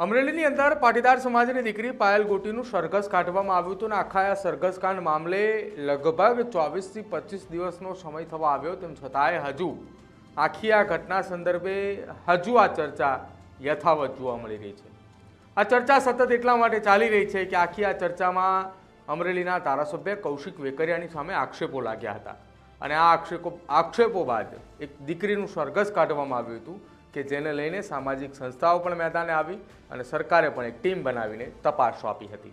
અમરેલીની અંદર પાટીદાર સમાજની દીકરી પાયલ ગોટીનું સરઘસ કાઢવામાં આવ્યું હતું અને આખા આ સરઘસકાંડ મામલે લગભગ ચોવીસથી પચીસ દિવસનો સમય થવા આવ્યો, તેમ છતાંય હજુ આખી આ ઘટના સંદર્ભે હજુ આ ચર્ચા યથાવત જોવા મળી રહી છે. આ ચર્ચા સતત એટલા માટે ચાલી રહી છે કે આખી આ ચર્ચામાં અમરેલીના ધારાસભ્ય કૌશિક વેકરિયાની સામે આક્ષેપો લાગ્યા હતા. અને આ આક્ષેપો આક્ષેપો બાદ એક દીકરીનું સરઘસ કાઢવામાં આવ્યું હતું. કે જેને લઈને સામાજિક સંસ્થાઓ પણ મેદાને આવી અને સરકારે પણ એક ટીમ બનાવીને તપાસ સોંપી હતી.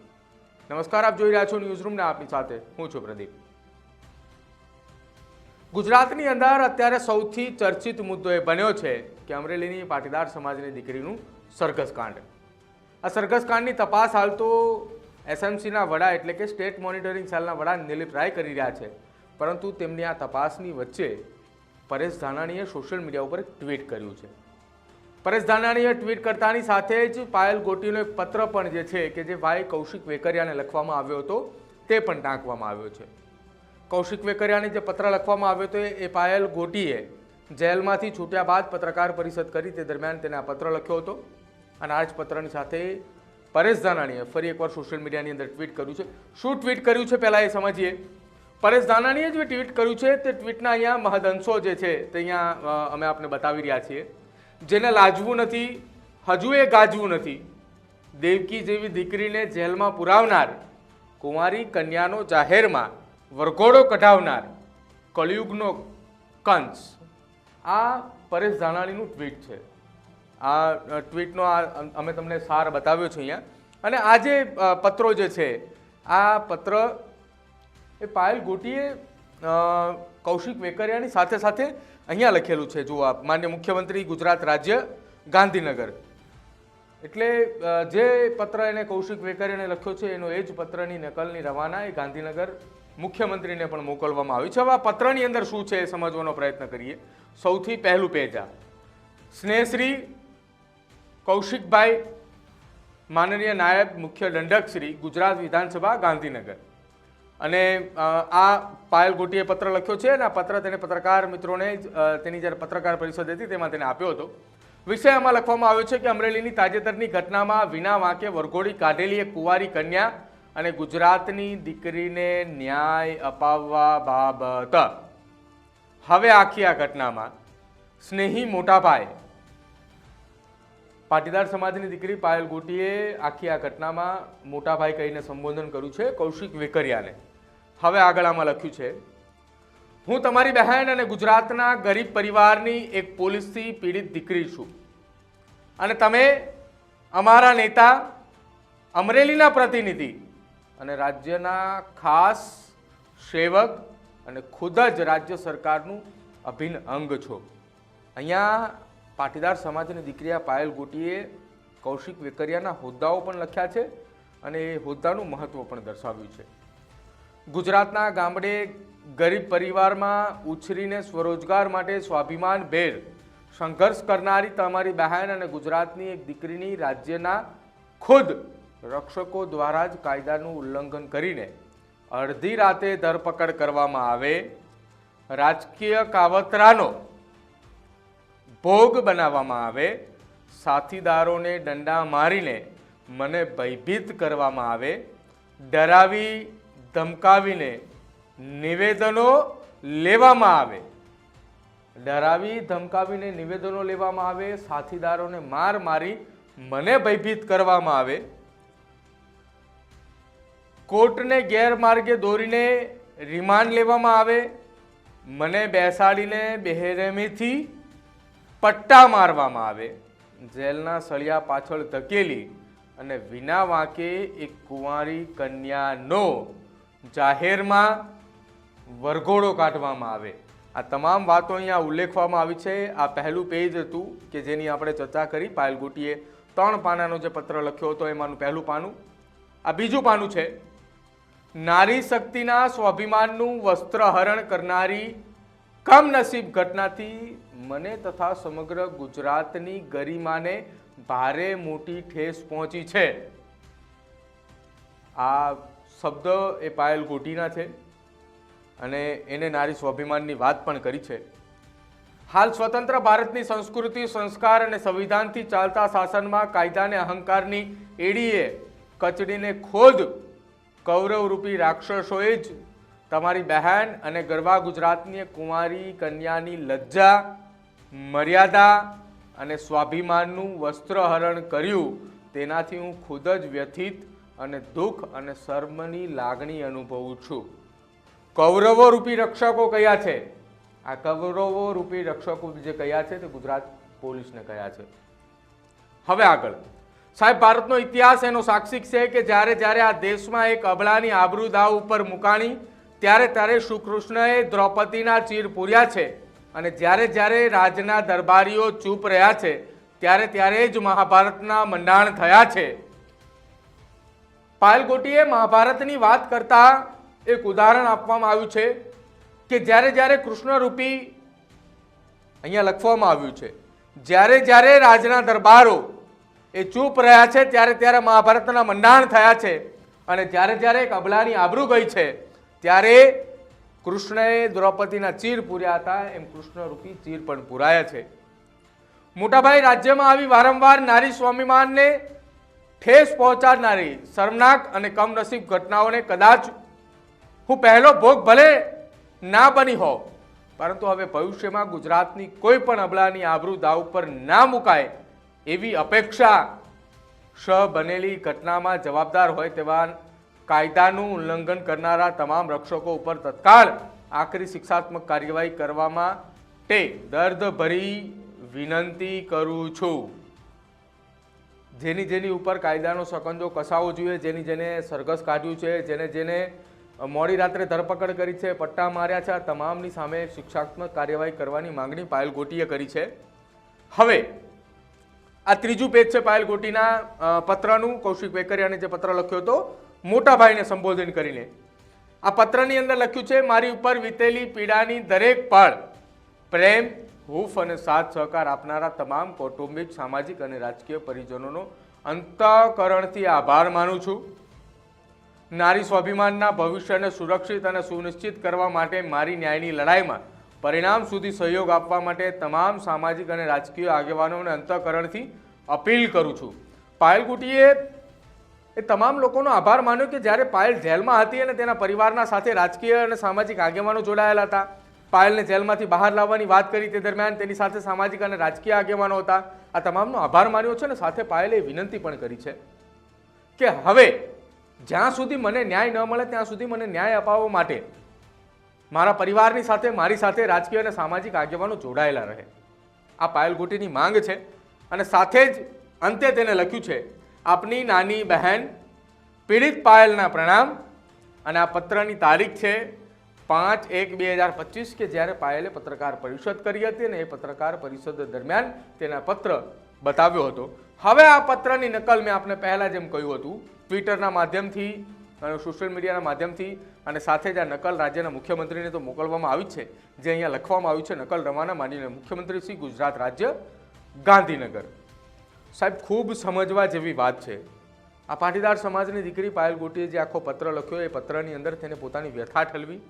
નમસ્કાર, આપ જોઈ રહ્યા છો ન્યૂઝરૂમને. આપની સાથે હું છું પ્રદીપ. ગુજરાતની અંદર અત્યારે સૌથી ચર્ચિત મુદ્દો એ બન્યો છે કે અમરેલીની પાટીદાર સમાજની દીકરીનું સરઘસકાંડ. આ સરઘસકાંડની તપાસ હાલ તો એસએમસીના વડા એટલે કે સ્ટેટ મોનિટરિંગ સેલના વડા નિલીપ રાય કરી રહ્યા છે. પરંતુ તેમની આ તપાસની વચ્ચે પરેશ ધાનાણીએ સોશિયલ મીડિયા ઉપર ટ્વીટ કર્યું છે. પરેશ ધાનાણીએ ટ્વીટ કરતાની સાથે જ પાયલ ગોટીનો એક પત્ર પણ જે છે કે જે ભાઈ કૌશિક વેકરિયાને લખવામાં આવ્યો હતો, તે પણ ટાંકવામાં આવ્યો છે. કૌશિક વેકરિયાને જે પત્ર લખવામાં આવ્યો હતો, એ પાયલ ગોટીએ જેલમાંથી છૂટ્યા બાદ પત્રકાર પરિષદ કરી તે દરમિયાન તેને આ પત્ર લખ્યો હતો. અને આ જ પત્રની સાથે પરેશ ધાનાણીએ ફરી એકવાર સોશિયલ મીડિયાની અંદર ટ્વીટ કર્યું છે. શું ટ્વીટ કર્યું છે પહેલાં એ સમજીએ. પરેશ ધાનાણીએ જે ટ્વીટ કર્યું છે, તે ટ્વીટના અહીંયા મહદઅંશો જે છે, તે અહીંયા અમે આપને બતાવી રહ્યા છીએ. જેને લાજવું નથી, હજુ એ ગાજવું નથી. દેવકી જેવી દીકરીને જેલમાં પુરાવનાર, કુંવારી કન્યાનો જાહેરમાં વરઘોડો કઢાવનાર, કળિયુગનો કંસ. આ પરેશ ધાનાણીનું ટ્વીટ છે. આ ટ્વીટનો આ અમે તમને સાર બતાવ્યો છે અહીંયા. અને આ જે પત્રો જે છે, આ પત્ર એ પાયલ ગોટીએ કૌશિક વેકરિયાની સાથે સાથે અહીંયા લખેલું છે, જુઓ આપ, માન્ય મુખ્યમંત્રી, ગુજરાત રાજ્ય, ગાંધીનગર. એટલે જે પત્ર એને કૌશિક વેકરિયાને લખ્યો છે, એનો એ જ પત્રની નકલની રવાના એ ગાંધીનગર મુખ્યમંત્રીને પણ મોકલવામાં આવી છે. હવે આ પત્રની અંદર શું છે એ સમજવાનો પ્રયત્ન કરીએ. સૌથી પહેલું પેજ આ. સ્નેહશ્રી, કૌશિકભાઈ, માનનીય નાયબ મુખ્ય દંડક શ્રી ગુજરાત વિધાનસભા, ગાંધીનગર. અને આ પાયલ ગોટીએ પત્ર લખ્યો છે અને આ પત્ર તેને પત્રકાર મિત્રોને તેની જ્યારે પત્રકાર પરિષદ હતી તેમાં તેને આપ્યો હતો. વિષય આમાં લખવામાં આવ્યો છે કે અમરેલીની તાજેતરની ઘટનામાં વિના વાંકે વરઘોડી કાઢેલી એક કુંવારી કન્યા અને ગુજરાતની દીકરીને ન્યાય અપાવવા બાબત. હવે આખી આ ઘટનામાં સ્નેહી મોટાભાઈ પાટીદાર સમાજની દીકરી પાયલ ગોટીએ આખી આ ઘટનામાં મોટાભાઈ કહીને સંબોધન કર્યું છે કૌશિક વેકરિયાને. હવે આગળ આમાં લખ્યું છે, હું તમારી બહેન અને ગુજરાતના ગરીબ પરિવારની એક પોલીસથી પીડિત દીકરી છું. અને તમે અમારા નેતા, અમરેલીના પ્રતિનિધિ અને રાજ્યના ખાસ સેવક અને ખુદ જ રાજ્ય સરકારનું અભિન્ન અંગ છો. અહીંયા પાટીદાર સમાજની દીકરી આ પાયલ ગોટીએ કૌશિક વેકરિયાના હોદ્દાઓ પણ લખ્યા છે અને એ હોદ્દાનું મહત્ત્વ પણ દર્શાવ્યું છે. ગુજરાતના ગામડે ગરીબ પરિવારમાં ઉછરીને સ્વરોજગાર માટે સ્વાભિમાન ભેર સંઘર્ષ કરનારી તમારી બહેન અને ગુજરાતની એક દીકરીની રાજ્યના ખુદ રક્ષકો દ્વારા જ કાયદાનું ઉલ્લંઘન કરીને અડધી રાતે ધરપકડ કરવામાં આવે. રાજકીય કાવતરાનો ભોગ બનાવવામાં આવે, સાથીદારોને દંડા મારીને મને ભયભીત કરવામાં આવે, ડરાવી, ધમકાવીને નિવેદનો લેવામાં આવે. ડરાવી, ધમકાવીને નિવેદનો લેવામાં આવે, સાથીદારોને માર મારી મને ભયભીત કરવામાં આવે. કોર્ટને ગેરમાર્ગે દોરીને રિમાન્ડ લેવામાં આવે. મને બેસાડીને બેરહેમીથી પટ્ટા મારવામાં આવે. જેલના સળિયા પાછળ ધકેલી અને વિના વાંકે એક કુંવારી કન્યાનો જાહેરમાં વરઘોડો કાઢવામાં આવે. આ તમામ વાતો અહીંયા ઉલ્લેખવામાં આવી છે. આ પહેલું પેજ હતું કે જેની આપણે ચર્ચા કરી પાયલ ગુટીએ ત્રણ પાનાનો જે પત્ર લખ્યો હતો એમાંનું પહેલું પાનું. આ બીજું પાનું છે, નારી શક્તિના સ્વાભિમાનનું વસ્ત્રહરણ કરનારી કમનસીબ ઘટનાથી મને તથા સમગ્ર ગુજરાતની ગરિમાને ભારે મોટી ઠેસ પહોંચી છે. આ શબ્દ એ પાયલ ગોટીના છે અને એને નારી સ્વાભિમાનની વાત પણ કરી છે. હાલ સ્વતંત્ર ભારતની સંસ્કૃતિ, સંસ્કાર અને સંવિધાનથી ચાલતા શાસનમાં કાયદાને અહંકારની એડીએ કચડીને ખોદ કૌરવરૂપી રાક્ષસોએ જ તમારી બહેન અને ગરબા ગુજરાતની કુંવારી કન્યાની લજ્જા મર્યાદા અને સ્વાભિમાનનું વસ્ત્રહરણ કર્યું, તેનાથી હું ખુદ જ વ્યથિત અને દુઃખ અને શર્મની લાગણી અનુભવું છું. કૌરવો રૂપી રક્ષકો કયા છે? આ કૌરવો રૂપી રક્ષકો જે કયા છે તે ગુજરાત પોલીસને કયા છે. હવે આગળ. સાહેબ, ભારતનો ઇતિહાસ એનો સાક્ષી છે કે જ્યારે જ્યારે આ દેશમાં એક અબળાની આબરૂ ઉપર મુકાણી, ત્યારે ત્યારે શ્રીકૃષ્ણએ દ્રૌપદીના ચીર પૂર્યા છે. અને જ્યારે જ્યારે રાજના દરબારીઓ ચૂપ રહ્યા છે, ત્યારે ત્યારે જ મહાભારતના મંડાણ થયા છે. પાયલ ગોટીએ મહાભારતની વાત કરતા એક ઉદાહરણ આપવામાં આવ્યું છે કે જ્યારે જ્યારે કૃષ્ણરૂપી અહીંયા લખવામાં આવ્યું છે, જ્યારે જ્યારે રાજના દરબારો એ ચૂપ રહ્યા છે, ત્યારે ત્યારે મહાભારતના મંડાણ થયા છે અને જ્યારે જ્યારે એક અબલાની આબરૂ ગઈ છે, ત્યારે કૃષ્ણએ દ્રૌપદીના ચીર પૂર્યા હતા. એમ કૃષ્ણરૂપી ચીર પણ પૂરાયા છે. મોટાભાઈ, રાજ્યમાં આવી વારંવાર નારી સ્વાભિમાનને ઠેસ પહોંચાડનારી શર્મનાક અને કમનસીબ ઘટનાઓને કદાચ હું પહેલો ભોગ ભલે ના બની હોઉં, પરંતુ હવે ભવિષ્યમાં ગુજરાતની કોઈ પણ અબળાની આબરૂ દાવ પર ના મુકાય એવી અપેક્ષા શ બનેલી ઘટનામાં જવાબદાર હોય તેવા કાયદાનું ઉલ્લંઘન કરનારા તમામ રક્ષકો ઉપર તત્કાળ આકરી શિક્ષાત્મક કાર્યવાહી કરવા માટે દર્દભરી વિનંતી કરું છું. જેની જેની ઉપર કાયદાનો સકંજો કસાવો જોઈએ, જેની જેને સરઘસ કાઢ્યું છે, જેને જેને મોડી રાત્રે ધરપકડ કરી છે, પટ્ટા માર્યા છે, આ તમામની સામે શિક્ષાત્મક કાર્યવાહી કરવાની માંગણી પાયલ ગોટીએ કરી છે. હવે, આ ત્રીજું પેજ છે પાયલ ગોટીના પત્રનું. કૌશિક વેકરિયાને જે પત્ર લખ્યો હતો મોટા ભાઈને સંબોધન કરીને. આ પત્રની અંદર લખ્યું છે, મારી ઉપર વીતેલી પીડાની દરેક પળ, પ્રેમ, હૂફ અને સાથ સહકાર આપનારા તમામ કૌટુંબિક, સામાજિક અને રાજકીય પરિજનોનો અંતઃકરણથી આભાર માનું છું. નારી સ્વાભિમાનના ભવિષ્યને સુરક્ષિત અને સુનિશ્ચિત કરવા માટે મારી ન્યાયની લડાઈમાં પરિણામ સુધી સહયોગ આપવા માટે તમામ સામાજિક અને રાજકીય આગેવાનોને અંતઃકરણથી અપીલ કરું છું. પાયલ ગુટીએ એ તમામ લોકોનો આભાર માન્યો કે જ્યારે પાયલ જેલમાં હતી અને તેના પરિવારના સાથે રાજકીય અને સામાજિક આગેવાનો જોડાયેલા હતા. પાયલને જેલમાંથી બહાર લાવવાની વાત કરી તે દરમિયાન તેની સાથે સામાજિક અને રાજકીય આગેવાનો હતા. આ તમામનો આભાર માન્યો છે અને સાથે પાયલે વિનંતી પણ કરી છે કે હવે જ્યાં સુધી મને ન્યાય ન મળે ત્યાં સુધી મને ન્યાય અપાવવા માટે મારા પરિવારની સાથે, મારી સાથે રાજકીય અને સામાજિક આગેવાનો જોડાયેલા રહે. આ પાયલ ગોટીની માંગ છે અને સાથે જ અંતે તેને લખ્યું છે આપની નાની બહેન પીડિત પાયલના પ્રણામ. અને આ પત્રની તારીખ છે પાંચ એક બે હજાર પચીસ, કે જ્યારે પાયલે પત્રકાર પરિષદ કરી હતી અને એ પત્રકાર પરિષદ દરમિયાન તેના પત્ર બતાવ્યો હતો. હવે આ પત્રની નકલ મેં આપને પહેલાં જેમ કહ્યું હતું, ટ્વિટરના માધ્યમથી, અને સોશિયલ મીડિયાના માધ્યમથી, અને સાથે જ આ નકલ રાજ્યના મુખ્યમંત્રીને તો મોકલવામાં આવી છે. જે અહીંયા લખવામાં આવ્યું છે, નકલ રવાના માનીને મુખ્યમંત્રી શ્રી ગુજરાત રાજ્ય ગાંધીનગર. સાહેબ, ખૂબ સમજવા જેવી વાત છે. આ પાટીદાર સમાજની દીકરી પાયલ ગોટીએ જે આખો પત્ર લખ્યો, એ પત્રની અંદર તેને પોતાની વ્યથા ઠલવી.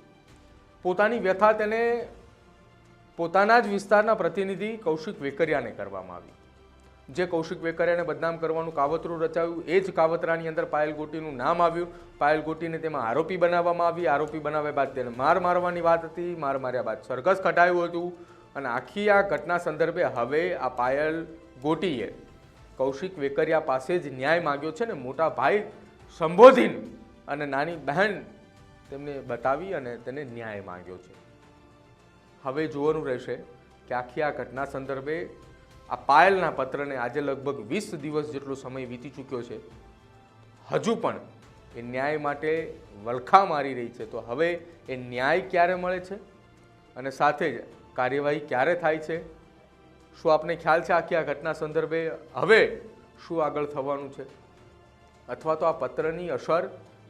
પોતાની વ્યથા તેને પોતાના જ વિસ્તારના પ્રતિનિધિ કૌશિક વેકરિયાને કરવામાં આવી. જે કૌશિક વેકરિયાને બદનામ કરવાનું કાવતરું રચાયું, એ જ કાવતરાની અંદર પાયલ ગોટીનું નામ આવ્યું. પાયલ ગોટીને તેમાં આરોપી બનાવવામાં આવી. આરોપી બનાવ્યા બાદ તેને માર મારવાની વાત હતી. માર માર્યા બાદ સરઘસ ખટાયું હતું. અને આખી આ ઘટના સંદર્ભે હવે આ પાયલ ગોટીએ કૌશિક વેકરિયા પાસે જ ન્યાય માગ્યો છે ને મોટા ભાઈ સંબોધીને અને નાની બહેન તેમને બતાવી અને તેને ન્યાય માંગ્યો છે. હવે જોવાનું રહેશે કે આખી આ ઘટના સંદર્ભે આ પાયલના પત્રને આજે લગભગ વીસ દિવસ જેટલો સમય વીતી ચૂક્યો છે. હજુ પણ એ ન્યાય માટે વલખા મારી રહી છે. તો હવે એ ન્યાય ક્યારે મળે છે? અને સાથે જ કાર્યવાહી ક્યારે થાય છે? શું આપને ખ્યાલ છે આખી આ ઘટના સંદર્ભે? હવે શું આગળ થવાનું છે? અથવા તો આ પત્રની અસર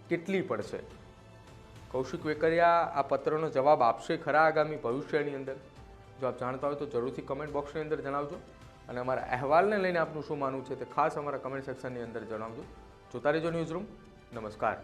કેટલી પડશે? કૌશિક વેકરિયા આ પત્રનો જવાબ આપશે ખરા આગામી ભવિષ્યની અંદર? જો આપ જાણતા હોય તો જરૂરથી કમેન્ટ બોક્સની અંદર જણાવજો. અને અમારા અહેવાલને લઈને આપનું શું માનવું છે તે ખાસ અમારા કમેન્ટ સેક્શનની અંદર જણાવજો. જોતા રહેજો ન્યૂઝ રૂમ નમસ્કાર.